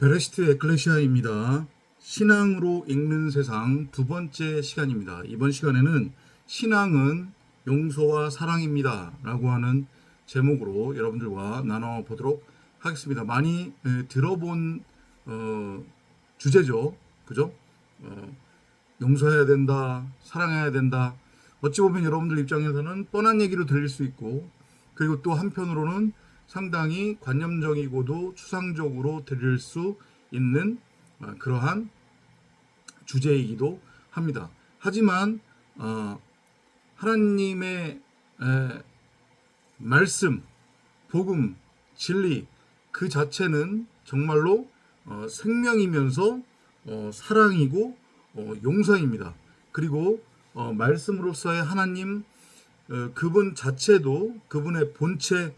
베레시트 에클레시아입니다. 신앙으로 읽는 세상 두 번째 시간입니다. 이번 시간에는 신앙은 용서와 사랑입니다. 라고 하는 제목으로 여러분들과 나눠보도록 하겠습니다. 많이 에, 들어본 어, 주제죠. 그죠? 어, 용서해야 된다, 사랑해야 된다. 어찌 보면 여러분들 입장에서는 뻔한 얘기로 들릴 수 있고, 그리고 또 한편으로는 상당히 관념적이고도 추상적으로 들릴 수 있는 어, 그러한 주제이기도 합니다. 하지만 어, 하나님의 에, 말씀, 복음, 진리 그 자체는 정말로 어, 생명이면서 어, 사랑이고 어, 용서입니다. 그리고 어, 말씀으로서의 하나님 어, 그분 자체도 그분의 본체 에,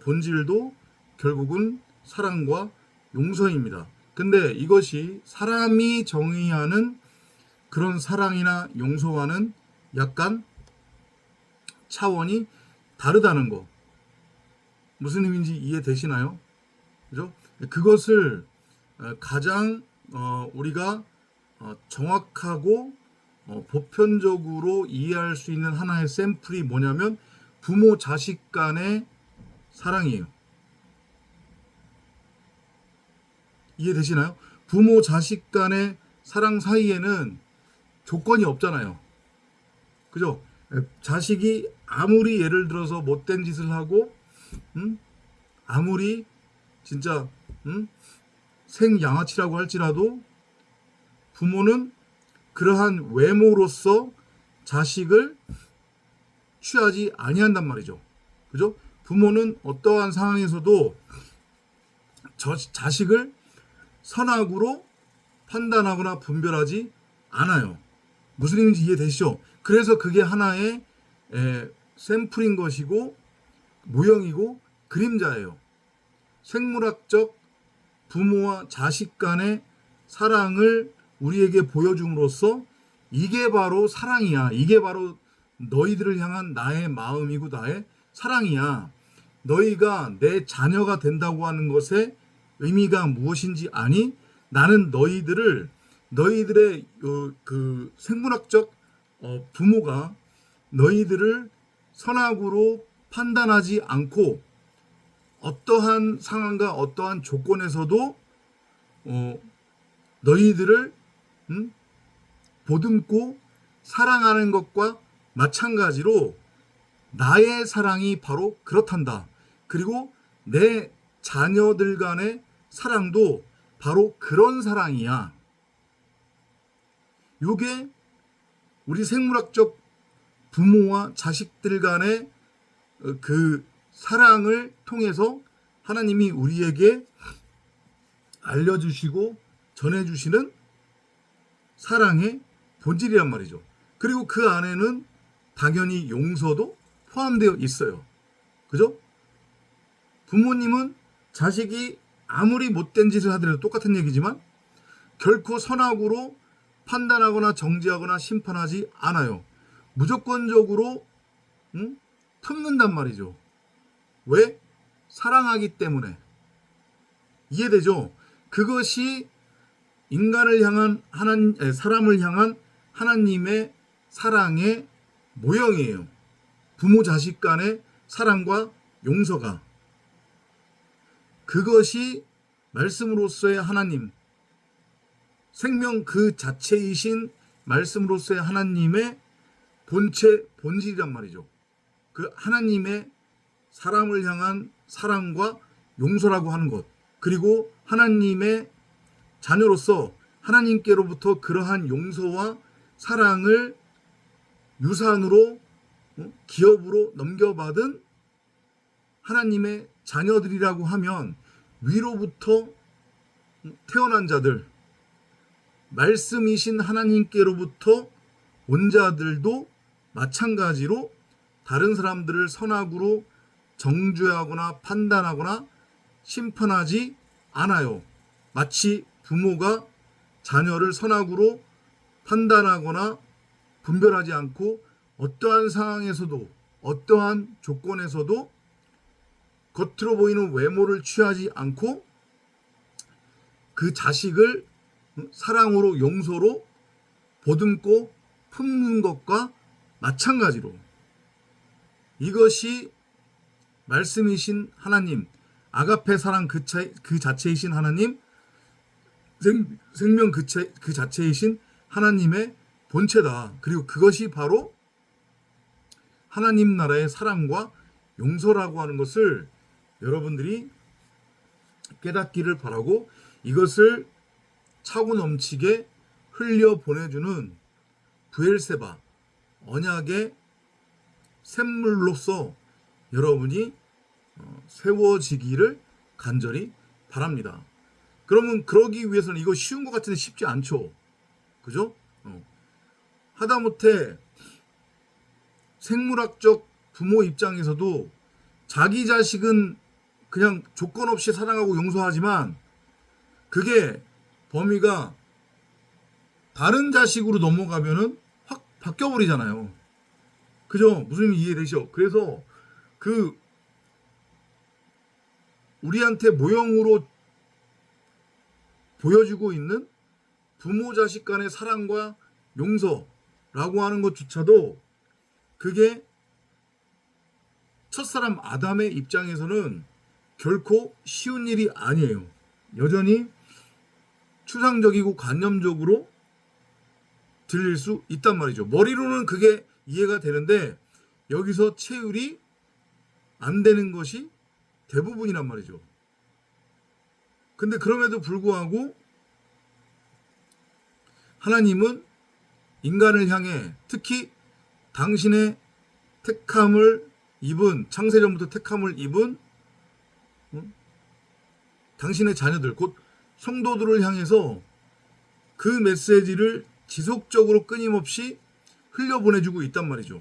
본질도 결국은 사랑과 용서입니다. 근데 이것이 사람이 정의하는 그런 사랑이나 용서와는 약간 차원이 다르다는 거. 무슨 의미인지 이해되시나요? 그죠? 그것을 어, 가장 어, 우리가 어, 정확하고 어, 보편적으로 이해할 수 있는 하나의 샘플이 뭐냐면 부모 자식 간의 사랑이에요. 이해되시나요? 부모 자식 간의 사랑 사이에는 조건이 없잖아요. 그죠? 자식이 아무리 예를 들어서 못된 짓을 하고, 음? 아무리 진짜 음? 생양아치라고 할지라도 부모는 그러한 외모로서 자식을 취하지 아니한단 말이죠. 그죠? 부모는 어떠한 상황에서도 저 자식을 선악으로 판단하거나 분별하지 않아요. 무슨 의미인지 이해되시죠? 그래서 그게 하나의 에, 샘플인 것이고 모형이고 그림자예요. 생물학적 부모와 자식 간의 사랑을 우리에게 보여줌으로써 이게 바로 사랑이야. 이게 바로 너희들을 향한 나의 마음이고 나의 사랑이야. 너희가 내 자녀가 된다고 하는 것의 의미가 무엇인지 아니? 나는 너희들을 너희들의 어, 그 생물학적 어, 부모가 너희들을 선악으로 판단하지 않고 어떠한 상황과 어떠한 조건에서도 어, 너희들을 음? 보듬고 사랑하는 것과 마찬가지로 나의 사랑이 바로 그렇단다. 그리고 내 자녀들 간의 사랑도 바로 그런 사랑이야. 요게 우리 생물학적 부모와 자식들 간의 어, 그 사랑을 통해서 하나님이 우리에게 알려주시고 전해주시는 사랑의 본질이란 말이죠. 그리고 그 안에는 당연히 용서도 포함되어 있어요. 그죠? 부모님은 자식이 아무리 못된 짓을 하더라도 똑같은 얘기지만 결코 선악으로 판단하거나 정지하거나 심판하지 않아요. 무조건적으로 응? 품는단 말이죠. 왜? 사랑하기 때문에. 이해되죠? 그것이 인간을 향한 하나님, 사람을 향한 하나님의 사랑의 모형이에요. 부모 자식 간의 사랑과 용서가. 그것이 말씀으로서의 하나님, 생명 그 자체이신 말씀으로서의 하나님의 본체, 본질이란 말이죠. 그 하나님의 사람을 향한 사랑과 용서라고 하는 것. 그리고 하나님의 자녀로서 하나님께로부터 그러한 용서와 사랑을 유산으로 어, 기업으로 넘겨받은 하나님의 자녀들이라고 하면 위로부터 태어난 자들, 말씀이신 하나님께로부터 온 자들도 마찬가지로 다른 사람들을 선악으로 정죄하거나 판단하거나 심판하지 않아요. 마치 부모가 자녀를 선악으로 판단하거나 분별하지 않고 어떠한 상황에서도 어떠한 조건에서도 겉으로 보이는 외모를 취하지 않고 그 자식을 사랑으로 용서로 보듬고 품는 것과 마찬가지로 이것이 말씀이신 하나님 아가페 사랑 그, 차, 그 자체이신 하나님 생, 생명 그, 차, 그 자체이신 하나님의 본체다. 그리고 그것이 바로 하나님 나라의 사랑과 용서라고 하는 것을 여러분들이 깨닫기를 바라고 이것을 차고 넘치게 흘려 보내주는 부엘세바 언약의 샘물로서 여러분이 어, 세워지기를 간절히 바랍니다. 그러면 그러기 위해서는 이거 쉬운 것 같은데 쉽지 않죠. 그죠? 어. 하다못해 생물학적 부모 입장에서도 자기 자식은 그냥 조건 없이 사랑하고 용서하지만 그게 범위가 다른 자식으로 넘어가면은 확 바뀌어 버리잖아요. 그죠? 무슨 이해되죠? 그래서 그 우리한테 모형으로 보여주고 있는 부모 자식 간의 사랑과 용서라고 하는 것조차도 그게 첫사람 아담의 입장에서는 결코 쉬운 일이 아니에요. 여전히 추상적이고 관념적으로 들릴 수 있단 말이죠. 머리로는 그게 이해가 되는데 여기서 체율이 안 되는 것이 대부분이란 말이죠. 근데 그럼에도 불구하고 하나님은 인간을 향해 특히 당신의 택함을 입은 창세전부터 택함을 입은 어? 당신의 자녀들 곧 성도들을 향해서 그 메시지를 지속적으로 끊임없이 흘려보내주고 있단 말이죠.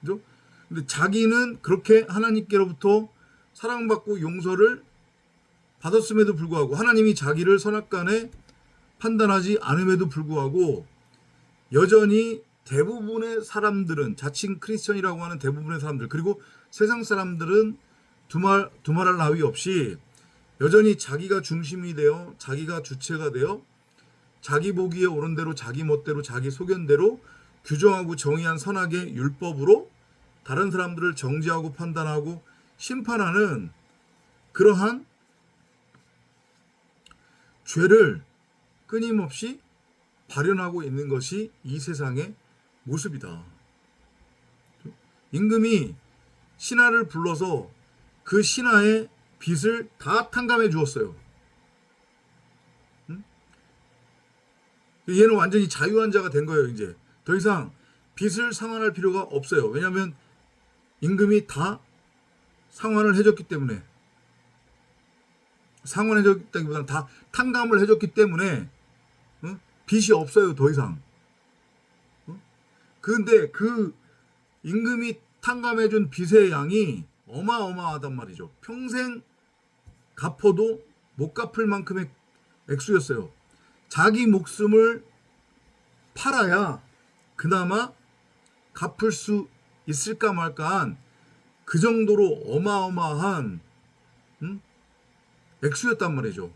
그죠? 근데 자기는 그렇게 하나님께로부터 사랑받고 용서를 받았음에도 불구하고 하나님이 자기를 선악간에 판단하지 않음에도 불구하고 여전히 대부분의 사람들은 자칭 크리스천이라고 하는 대부분의 사람들 그리고 세상 사람들은 두말 두말할 나위 없이 여전히 자기가 중심이 되어 자기가 주체가 되어 자기 보기에 옳은 대로 자기 멋대로 자기 소견대로 규정하고 정의한 선악의 율법으로 다른 사람들을 정지하고 판단하고 심판하는 그러한 죄를 끊임없이 발현하고 있는 것이 이 세상의 모습이다. 임금이 신하를 불러서 그 신하의 빚을 다 탕감해 주었어요. 응? 얘는 완전히 자유한 자가 된 거예요, 이제. 더 이상 빚을 상환할 필요가 없어요. 왜냐하면 임금이 다 상환을 해줬기 때문에. 상환해줬다기보다는 다 탕감을 해줬기 때문에 어? 빚이 없어요 더 이상. 어? 그런데 그 임금이 탕감해준 빚의 양이 어마어마하단 말이죠. 평생 갚아도 못 갚을 만큼의 액수였어요. 자기 목숨을 팔아야 그나마 갚을 수 있을까 말까 한 그 정도로 어마어마한 음? 액수였단 말이죠.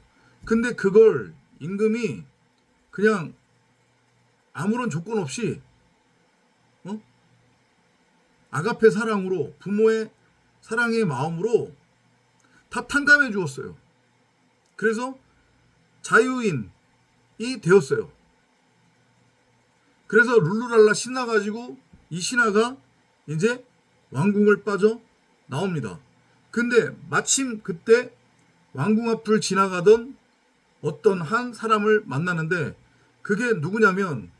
근데 그걸 임금이 그냥 아무런 조건 없이 어? 아가페 사랑으로 부모의 사랑의 마음으로 다 탕감해 주었어요. 그래서 자유인이 되었어요. 그래서 룰루랄라 신나 가지고 이 신하가 이제 왕궁을 빠져 나옵니다. 근데 마침 그때 왕궁 앞을 지나가던 어떤 한 사람을 만나는데 그게 누구냐면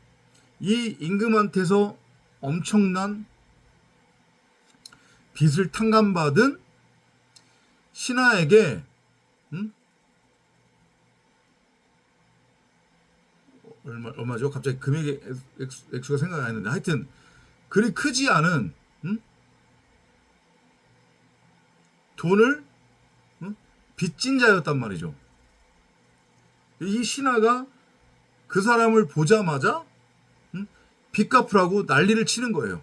이 임금한테서 엄청난 빚을 탕감받은 신하에게 음? 얼마 얼마죠? 갑자기 금액의 액수, 액수 가 생각이 안 나는데 하여튼 그리 크지 않은 음? 돈을 음? 빚진 자였단 말이죠. 이 신하가 그 사람을 보자마자 음? 빚 갚으라고 난리를 치는 거예요.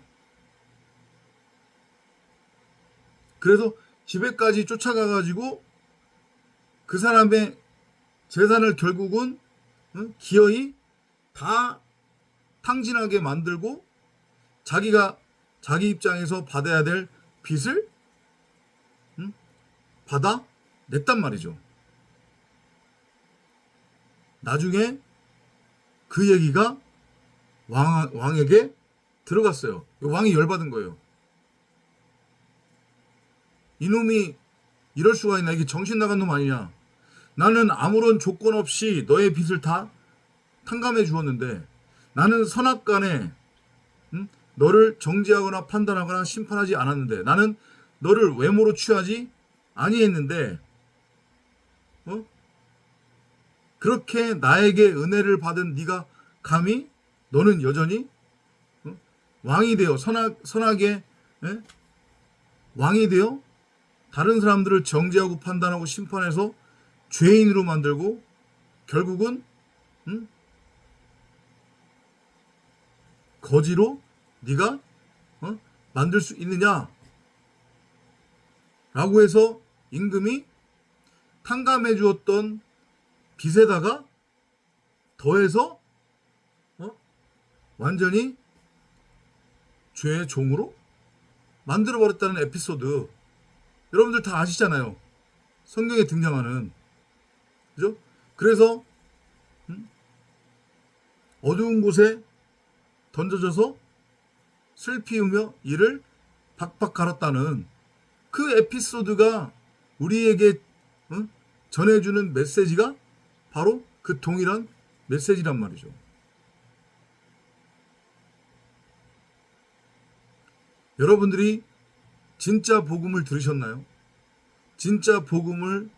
그래서 집에까지 쫓아가 가지고 그 사람의 재산을 결국은 응? 기어이 다 탕진하게 만들고 자기가 자기 입장에서 받아야 될 빚을 응? 받아 냈단 말이죠. 나중에 그 얘기가 왕, 왕에게 들어갔어요. 왕이 열받은 거예요. 이놈이 이럴 수가 있나? 이게 정신 나간 놈 아니냐? 나는 아무런 조건 없이 너의 빚을 다 탕감해 주었는데 나는 선악간에 응? 너를 정지하거나 판단하거나 심판하지 않았는데 나는 너를 외모로 취하지 아니했는데 어? 그렇게 나에게 은혜를 받은 네가 감히 너는 여전히 어? 왕이 되어 선악 선악의 예? 왕이 되어 다른 사람들을 정죄하고 판단하고 심판해서 죄인으로 만들고 결국은 응? 거지로 네가 어? 만들 수 있느냐? 라고 해서 임금이 탕감해 주었던 빚에다가 더해서 어? 완전히 죄의 종으로 만들어 버렸다는 에피소드 여러분들 다 아시잖아요. 성경에 등장하는 그죠? 그래서 음? 어두운 곳에 던져져서 슬피 우며 이를 박박 갈았다는 그 에피소드가 우리에게 어? 전해주는 메시지가 바로 그 동일한 메시지란 말이죠. 여러분들이 진짜 복음을 들으셨나요? 진짜 복음을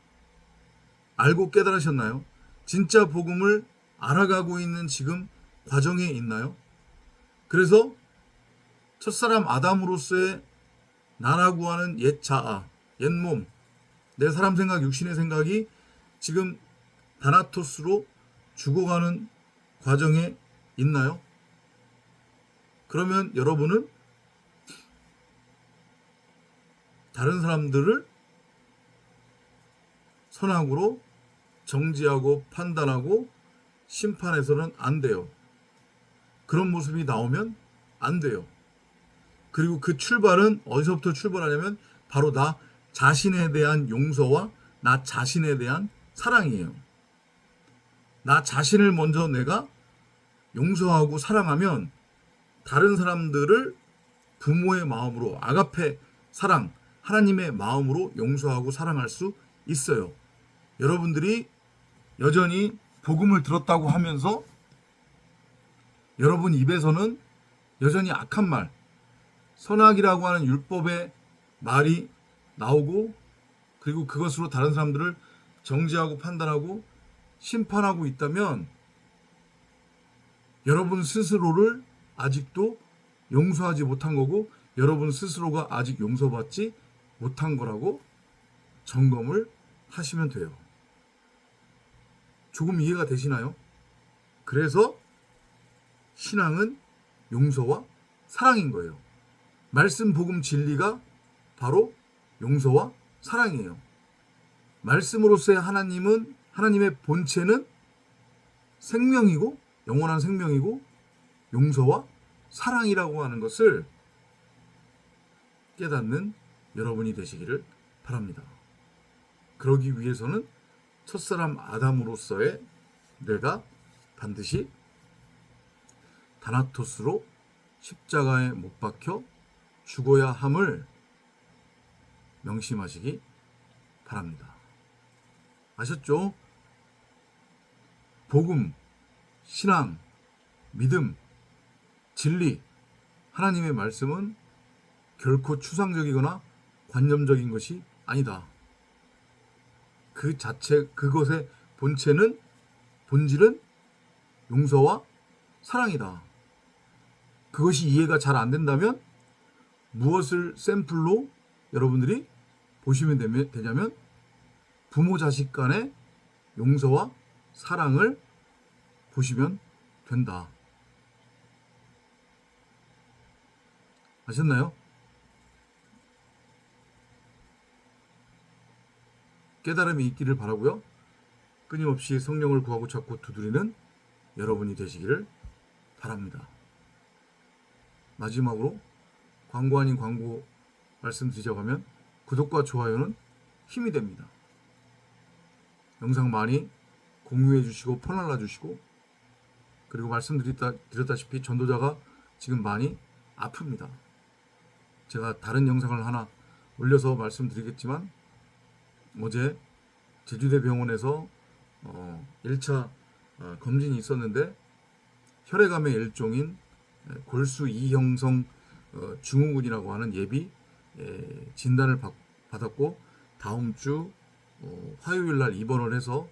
알고 깨달으셨나요? 진짜 복음을 알아가고 있는 지금 과정에 있나요? 그래서 첫사람 아담으로서의 나라고 하는 옛 자아, 옛 몸, 내 사람 생각, 육신의 생각이 지금 다나토스로 죽어가는 과정에 있나요? 그러면 여러분은 다른 사람들을 선악으로 정지하고 판단하고 심판해서는 안 돼요. 그런 모습이 나오면 안 돼요. 그리고 그 출발은 어디서부터 출발하냐면 바로 나 자신에 대한 용서와 나 자신에 대한 사랑이에요. 나 자신을 먼저 내가 용서하고 사랑하면 다른 사람들을 부모의 마음으로 아가페 사랑, 하나님의 마음으로 용서하고 사랑할 수 있어요. 여러분들이 여전히 복음을 들었다고 하면서 여러분 입에서는 여전히 악한 말, 선악이라고 하는 율법의 말이 나오고 그리고 그것으로 다른 사람들을 정죄하고 판단하고 심판하고 있다면 여러분 스스로를 아직도 용서하지 못한 거고 여러분 스스로가 아직 용서받지 못한 거라고 점검을 하시면 돼요. 조금 이해가 되시나요? 그래서 신앙은 용서와 사랑인 거예요. 말씀, 복음, 진리가 바로 용서와 사랑이에요. 말씀으로서의 하나님은 하나님의 본체는 생명이고 영원한 생명이고 용서와 사랑이라고 하는 것을 깨닫는 여러분이 되시기를 바랍니다. 그러기 위해서는 첫사람 아담으로서의 뇌가 반드시 다나토스로 십자가에 못 박혀 죽어야 함을 명심하시기 바랍니다. 아셨죠? 복음, 신앙, 믿음, 진리, 하나님의 말씀은 결코 추상적이거나 관념적인 것이 아니다. 그 자체, 그것의 본체는, 본질은 용서와 사랑이다. 그것이 이해가 잘 안 된다면 무엇을 샘플로 여러분들이 보시면 되냐면 부모 자식 간의 용서와 사랑을 보시면 된다. 아셨나요? 깨달음이 있기를 바라고요. 끊임없이 성령을 구하고 찾고 두드리는 여러분이 되시기를 바랍니다. 마지막으로 광고 아닌 광고 말씀드리자고 하면 구독과 좋아요는 힘이 됩니다. 영상 많이 공유해 주시고 퍼날라 주시고 그리고 말씀드렸다 드렸다시피 전도자가 지금 많이 아픕니다. 제가 다른 영상을 하나 올려서 말씀드리겠지만 어제 제주대 병원에서 어, 1차 어, 검진이 있었는데 혈액암의 일종인 에, 골수 이형성 어, 증후군이라고 하는 예비 에, 진단을 받, 받았고 다음 주 어, 화요일 날 입원을 해서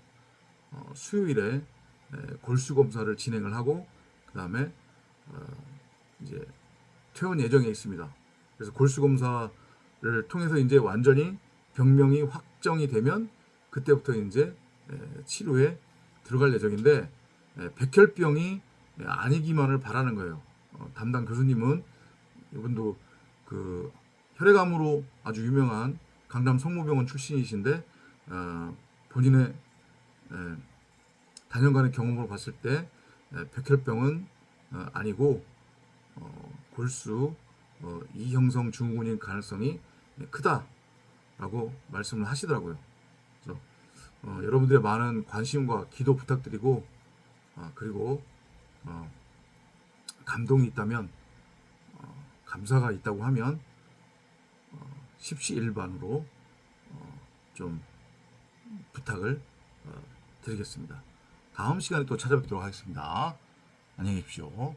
어, 수요일에 에, 골수 검사를 진행을 하고 그 다음에 어, 이제 퇴원 예정에 있습니다. 그래서 골수 검사를 통해서 이제 완전히 병명이 확 정이 되면 그때부터 이제 에, 치료에 들어갈 예정인데 에, 백혈병이 아니기만을 바라는 거예요. 어, 담당 교수님은 이분도 그 혈액암으로 아주 유명한 강남 성모병원 출신이신데 어, 본인의 에, 단연간의 경험으로 봤을 때 에, 백혈병은 어, 아니고 어, 골수 어, 이형성 증후군인 가능성이 크다 라고 말씀을 하시더라고요. 그래서 어, 여러분들의 많은 관심과 기도 부탁드리고 아, 그리고 어, 감동이 있다면 어, 감사가 있다고 하면 어, 십시일반으로 어, 좀 부탁을 어, 드리겠습니다. 다음 시간에 또 찾아뵙도록 하겠습니다. 안녕히 계십시오.